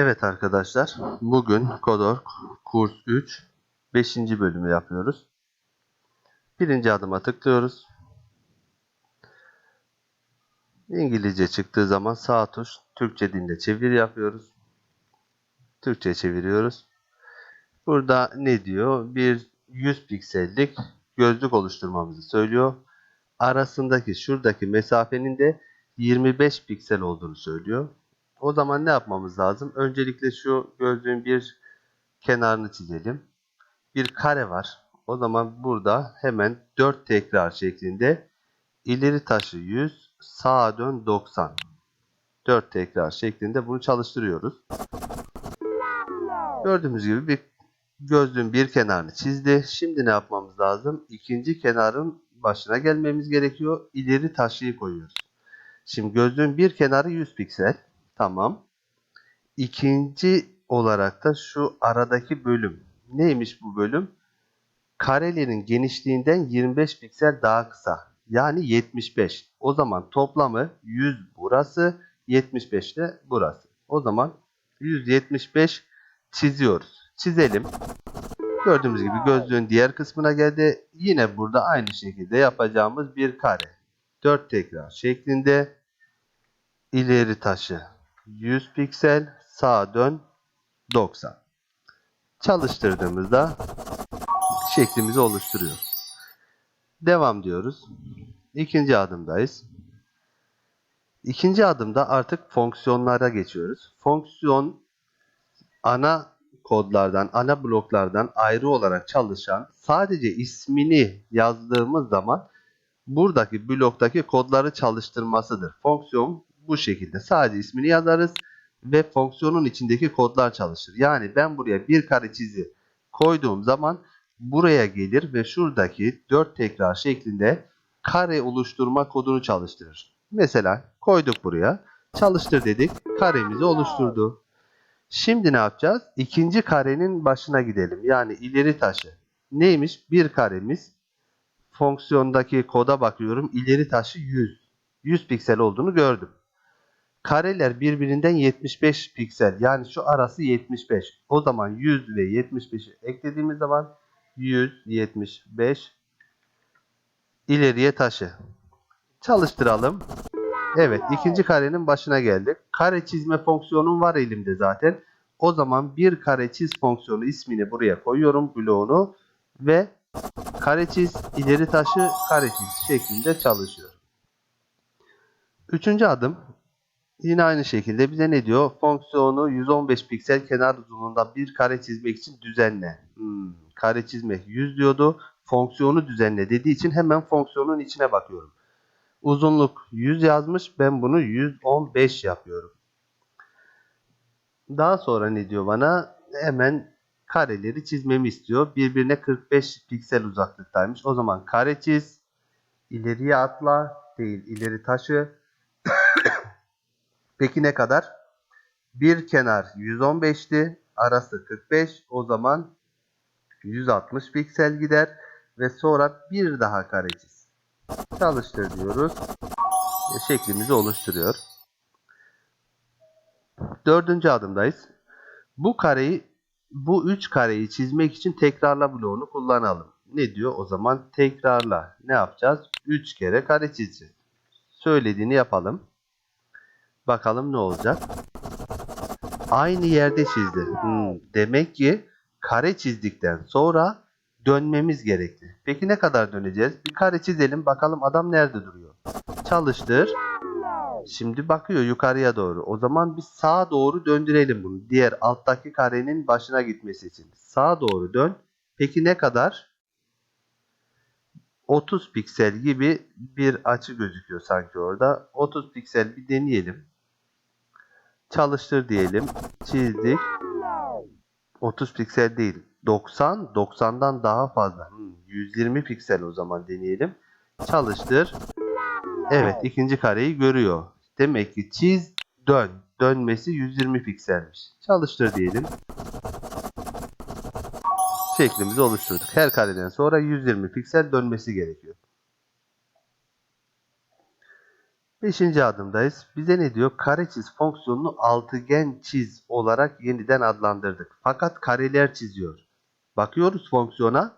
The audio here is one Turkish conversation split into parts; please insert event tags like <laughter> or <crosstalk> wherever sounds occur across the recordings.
Evet arkadaşlar, bugün Kodor kurs 3 5. bölümü yapıyoruz. Birinci adıma tıklıyoruz. İngilizce çıktığı zaman sağ tuş Türkçe dille çevir yapıyoruz. Türkçe çeviriyoruz. Burada ne diyor? Bir 100 piksellik gözlük oluşturmamızı söylüyor. Arasındaki şuradaki mesafenin de 25 piksel olduğunu söylüyor. O zaman ne yapmamız lazım? Öncelikle şu gözlüğün bir kenarını çizelim. Bir kare var. O zaman burada hemen 4 tekrar şeklinde ileri taşı 100, sağa dön 90. 4 tekrar şeklinde bunu çalıştırıyoruz. Gördüğümüz gibi bir gözlüğün bir kenarını çizdi. Şimdi ne yapmamız lazım? İkinci kenarın başına gelmemiz gerekiyor. İleri taşıyı koyuyoruz. Şimdi gözlüğün bir kenarı 100 piksel. Tamam. İkinci olarak da şu aradaki bölüm. Neymiş bu bölüm? Karelerin genişliğinden 25 piksel daha kısa. Yani 75. O zaman toplamı 100 burası, 75 de burası. O zaman 175 çiziyoruz. Çizelim. Gördüğümüz gibi gözlüğün diğer kısmına geldi. Yine burada aynı şekilde yapacağımız bir kare. 4 tekrar şeklinde ileri taşı 100 piksel sağa dön 90. Çalıştırdığımızda şeklimizi oluşturuyor. Devam diyoruz. İkinci adımdayız. İkinci adımda artık fonksiyonlara geçiyoruz. Fonksiyon ana kodlardan, ana bloklardan ayrı olarak çalışan sadece ismini yazdığımız zaman buradaki bloktaki kodları çalıştırmasıdır. Fonksiyon bu şekilde. Sadece ismini yazarız ve fonksiyonun içindeki kodlar çalışır. Yani ben buraya bir kare çizi koyduğum zaman buraya gelir ve şuradaki 4 tekrar şeklinde kare oluşturma kodunu çalıştırır. Mesela koyduk buraya. Çalıştır dedik. Karemizi oluşturdu. Şimdi ne yapacağız? İkinci karenin başına gidelim. Yani ileri taşı. Neymiş? Bir karemiz. Fonksiyondaki koda bakıyorum. İleri taşı 100. 100 piksel olduğunu gördüm. Kareler birbirinden 75 piksel. Yani şu arası 75. O zaman 100 ve 75'i eklediğimiz zaman 175 ileriye taşı. Çalıştıralım. Evet ikinci karenin başına geldik. Kare çizme fonksiyonum var elimde zaten. O zaman bir kare çiz fonksiyonu ismini buraya koyuyorum bloğunu ve kare çiz ileri taşı kare çiz şeklinde çalışıyor. Üçüncü adım yine aynı şekilde bize ne diyor? Fonksiyonu 115 piksel kenar uzunluğunda bir kare çizmek için düzenle. Hmm, kare çizmek 100 diyordu. Fonksiyonu düzenle dediği için hemen fonksiyonun içine bakıyorum. Uzunluk 100 yazmış. Ben bunu 115 yapıyorum. Daha sonra ne diyor bana? Hemen kareleri çizmemi istiyor. Birbirine 45 piksel uzaklıktaymış. O zaman kare çiz. ileriye atla. Değil ileri taşı. Peki ne kadar? Bir kenar 115'ti. Arası 45. O zaman 160 piksel gider. Ve sonra bir daha kare çiz. Çalıştır diyoruz. Ve şeklimizi oluşturuyor. Dördüncü adımdayız. Bu kareyi, bu üç kareyi çizmek için tekrarla bloğunu kullanalım. Ne diyor? O zaman tekrarla. Ne yapacağız? Üç kere kare çizeceğiz. Söylediğini yapalım. Bakalım ne olacak? Aynı yerde çizdi. Hmm, demek ki kare çizdikten sonra dönmemiz gerekli. Peki ne kadar döneceğiz? Bir kare çizelim bakalım adam nerede duruyor. Çalıştır. Şimdi bakıyor yukarıya doğru. O zaman biz sağa doğru döndürelim bunu. Diğer alttaki karenin başına gitmesi için. Sağa doğru dön. Peki ne kadar? 30 piksel gibi bir açı gözüküyor sanki orada. 30 piksel bir deneyelim. Çalıştır diyelim. Çizdik. 30 piksel değil. 90. 90'dan daha fazla. Hmm, 120 piksel o zaman deneyelim. Çalıştır. Evet ikinci kareyi görüyor. Demek ki çiz dön. Dönmesi 120 pikselmiş. Çalıştır diyelim. Şeklimizi oluşturduk. Her kareden sonra 120 piksel dönmesi gerekiyor. Beşinci adımdayız. Bize ne diyor? Kare çiz fonksiyonunu altıgen çiz olarak yeniden adlandırdık. Fakat kareler çiziyor. Bakıyoruz fonksiyona.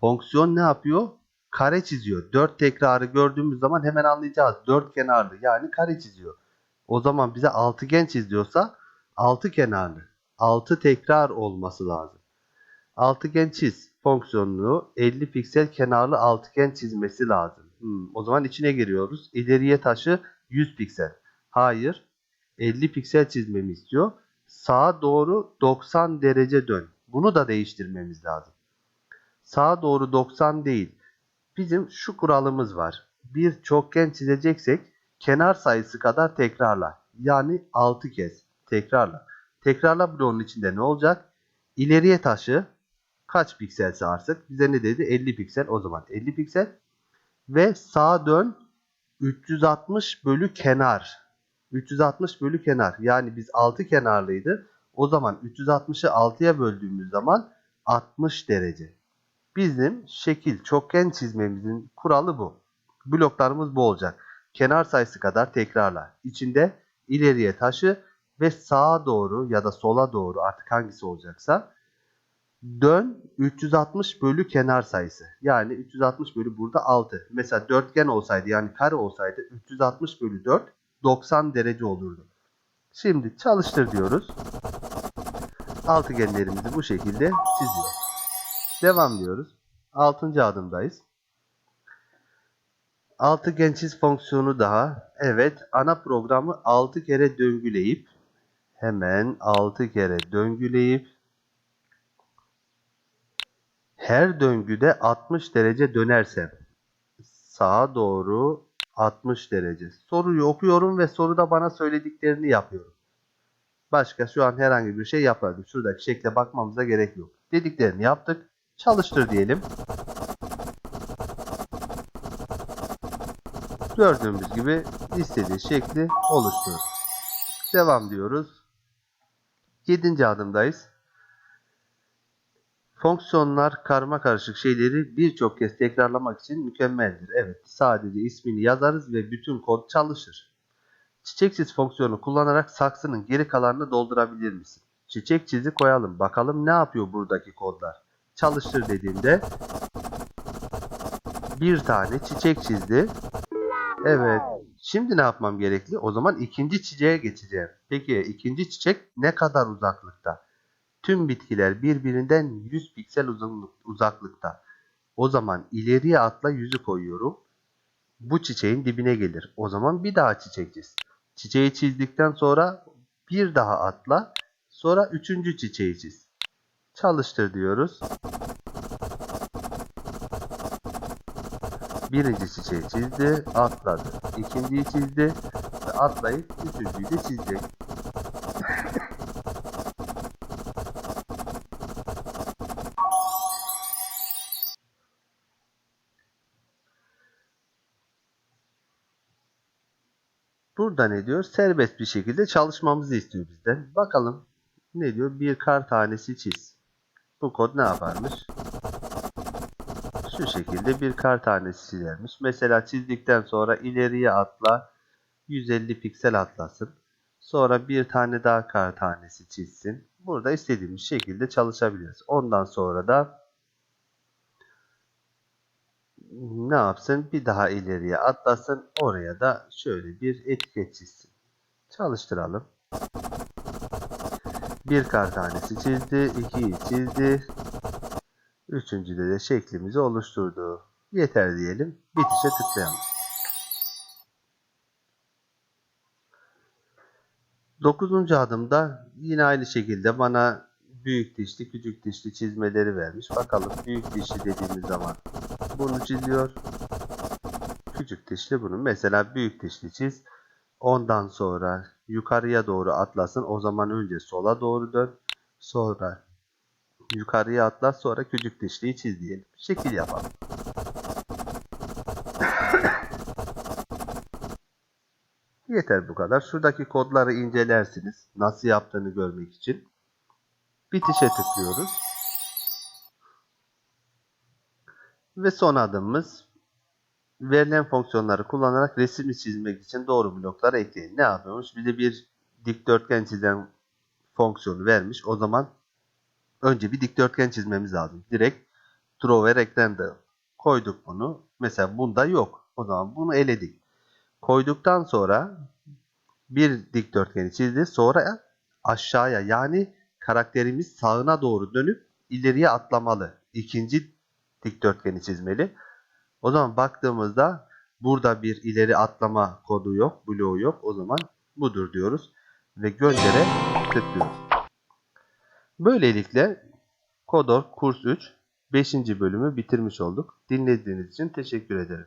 Fonksiyon ne yapıyor? Kare çiziyor. Dört tekrarı gördüğümüz zaman hemen anlayacağız. Dört kenarlı yani kare çiziyor. O zaman bize altıgen çiz diyorsa altı kenarlı. Altı tekrar olması lazım. Altıgen çiz fonksiyonunu 50 piksel kenarlı altıgen çizmesi lazım. Hmm, o zaman içine giriyoruz. İleriye taşı 100 piksel. Hayır. 50 piksel çizmemi istiyor. Sağa doğru 90 derece dön. Bunu da değiştirmemiz lazım. Sağa doğru 90 değil. Bizim şu kuralımız var. Bir çokgen çizeceksek kenar sayısı kadar tekrarla. Yani 6 kez tekrarla. Tekrarla bloğun içinde ne olacak? İleriye taşı kaç pikselse artık bize ne dedi? 50 piksel o zaman 50 piksel ve sağa dön 360 bölü kenar. 360 bölü kenar. Yani biz 6 kenarlıydı. O zaman 360'ı 6'ya böldüğümüz zaman 60 derece. Bizim şekil çokgen çizmemizin kuralı bu. Bloklarımız bu olacak. Kenar sayısı kadar tekrarla. İçinde ileriye taşı ve sağa doğru ya da sola doğru artık hangisi olacaksa Dön 360 bölü kenar sayısı. Yani 360 bölü burada 6. Mesela dörtgen olsaydı yani kare olsaydı 360 bölü 4 90 derece olurdu. Şimdi çalıştır diyoruz. Altıgenlerimizi bu şekilde çiziyoruz. Devam diyoruz. 6. adımdayız. Altıgen çiz fonksiyonu daha. Evet ana programı 6 kere döngüleyip hemen 6 kere döngüleyip her döngüde 60 derece dönersem sağa doğru 60 derece. Soruyu okuyorum ve soruda bana söylediklerini yapıyorum. Başka şu an herhangi bir şey yapmadım. Şuradaki şekle bakmamıza gerek yok. Dediklerini yaptık. Çalıştır diyelim. Gördüğümüz gibi istediği şekli oluşturur. Devam diyoruz. 7. adımdayız. Fonksiyonlar karma karışık şeyleri birçok kez tekrarlamak için mükemmeldir. Evet sadece ismini yazarız ve bütün kod çalışır. Çiçek çiz fonksiyonu kullanarak saksının geri kalanını doldurabilir misin? Çiçek çizi koyalım. Bakalım ne yapıyor buradaki kodlar. Çalıştır dediğimde bir tane çiçek çizdi. Evet. Şimdi ne yapmam gerekli? O zaman ikinci çiçeğe geçeceğim. Peki ikinci çiçek ne kadar uzaklıkta? Tüm bitkiler birbirinden 100 piksel uzaklıkta. O zaman ileriye atla yüzü koyuyorum. Bu çiçeğin dibine gelir. O zaman bir daha çiçek çiz. Çiçeği çizdikten sonra bir daha atla. Sonra üçüncü çiçeği çiz. Çalıştır diyoruz. Birinci çiçeği çizdi, atladı. İkinciyi çizdi ve atlayıp üçüncüyü de çizecek. Burada ne diyor? Serbest bir şekilde çalışmamızı istiyor bizden. Bakalım ne diyor? Bir kar tanesi çiz. Bu kod ne yaparmış? Şu şekilde bir kar tanesi çizermiş. Mesela çizdikten sonra ileriye atla. 150 piksel atlasın. Sonra bir tane daha kar tanesi çizsin. Burada istediğimiz şekilde çalışabiliriz. Ondan sonra da ne yapsın? Bir daha ileriye atlasın. Oraya da şöyle bir etiket çizsin. Çalıştıralım. Bir kar tanesi çizdi. ikiyi çizdi. Üçüncüde de şeklimizi oluşturdu. Yeter diyelim. Bitişe tıklayalım. Dokuzuncu adımda yine aynı şekilde bana büyük dişli, küçük dişli çizmeleri vermiş. Bakalım büyük dişli dediğimiz zaman bunu çiziyor. Küçük dişli bunu. Mesela büyük dişli çiz. Ondan sonra yukarıya doğru atlasın. O zaman önce sola doğru dön. Sonra yukarıya atlas. Sonra küçük dişliyi çiz diyelim. Şekil yapalım. <coughs> Yeter bu kadar. Şuradaki kodları incelersiniz. Nasıl yaptığını görmek için. Bitişe tıklıyoruz. Ve son adımımız verilen fonksiyonları kullanarak resmi çizmek için doğru blokları ekleyin. Ne yapıyormuş? Bize bir dikdörtgen çizen fonksiyonu vermiş. O zaman önce bir dikdörtgen çizmemiz lazım. Direkt draw ve koyduk bunu. Mesela bunda yok. O zaman bunu eledik. Koyduktan sonra bir dikdörtgeni çizdi. Sonra aşağıya yani karakterimiz sağına doğru dönüp ileriye atlamalı. İkinci dikdörtgeni çizmeli. O zaman baktığımızda burada bir ileri atlama kodu yok, bloğu yok. O zaman budur diyoruz ve göndere tıklıyoruz. Böylelikle Kodor Kurs 3 5. bölümü bitirmiş olduk. Dinlediğiniz için teşekkür ederim.